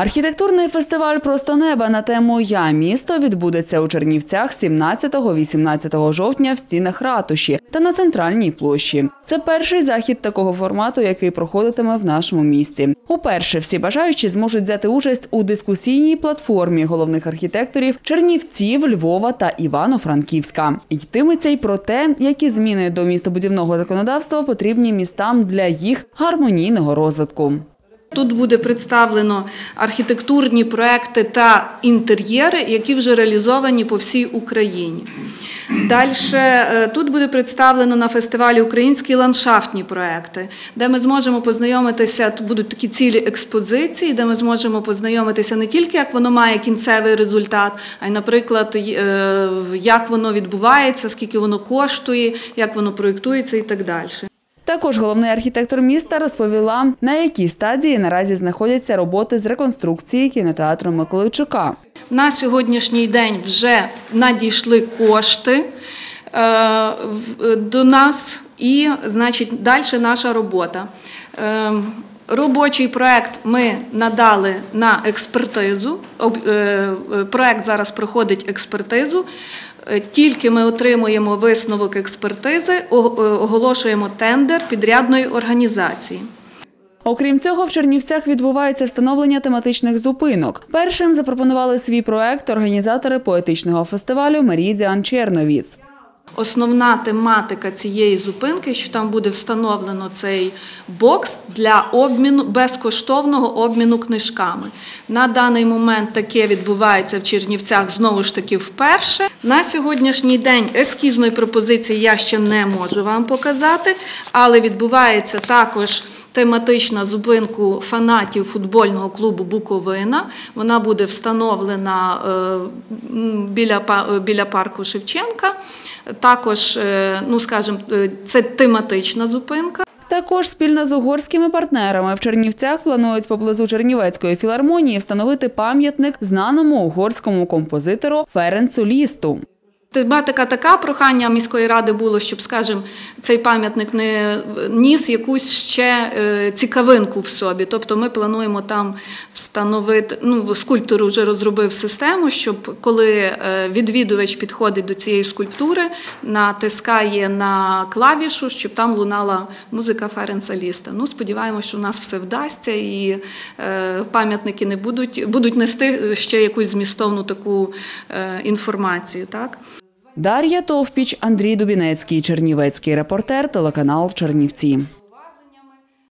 Архітектурний фестиваль Просто неба на тему Я місто відбудеться у Чернівцях 17-18 жовтня в стінах ратуші та на центральній площі. Це перший захід такого формату, який проходитиме в нашому місті. Уперше всі бажаючі зможуть взяти участь у дискусійній платформі головних архітекторів Чернівців, Львова та Івано-Франківська. Йтиметься й про те, які зміни до містобудівного законодавства потрібні містам для їх гармонійного розвитку. Тут буде представлено архітектурні проекти та інтер'єри, які вже реалізовані по всій Україні. Далі тут буде представлено на фестивалі українські ландшафтні проекти, де ми зможемо познайомитися. Тут будуть такі цілі експозиції, де ми зможемо познайомитися не тільки як воно має кінцевий результат, а й, наприклад, е, як воно відбувається, скільки воно коштує, як воно проєктується і так далі. Також головний архітектор міста розповіла, на якій стадії наразі знаходяться роботи з реконструкції кінотеатру Миколайчука. На сьогоднішній день вже надійшли кошти е, до нас, і, значить, далі наша робота. Е, робочий проект ми надали на експертизу. Е, проект зараз проходить експертизу. Тільки ми отримуємо висновок експертизи, оголошуємо тендер підрядної організації. Окрім цього, в Чернівцях відбувається встановлення тематичних зупинок. Першим запропонували свій проект організатори поетичного фестивалю Мерідіан Черновіц. Основна тематика цієї зупинки, що там буде встановлено цей бокс для обміну безкоштовного обміну книжками. На даний момент таке відбувається в Чернівцях знову ж таки вперше. На сьогоднішній день ескізної пропозиції я ще не можу вам показати, але відбувається також. Тематична зупинку фанатів футбольного клубу Буковина. Вона буде встановлена е, біля біля парку Шевченка. Також, е, ну скажімо, е, це тематична зупинка. Також спільно з угорськими партнерами в Чернівцях планують поблизу Чернівецької філармонії встановити пам'ятник знаному угорському композитору Ференцу Лісту. Тематика така прохання міської ради було, щоб, скажімо, цей пам'ятник не ніс якусь ще е, цікавинку в собі. Тобто ми плануємо там встановити, ну, скульптор вже розробив систему, щоб коли е, відвідувач підходить до цієї скульптури, натискає на клавішу, щоб там лунала музика Ференца Ліста. Ну, сподіваємося, що у нас все вдасться, і е, пам'ятники не будуть, будуть нести ще якусь змістовну таку інформацію. Так? Дар'я Товпіч, Андрій Дубінецький, Чернівецький репортер, телеканал Чернівці.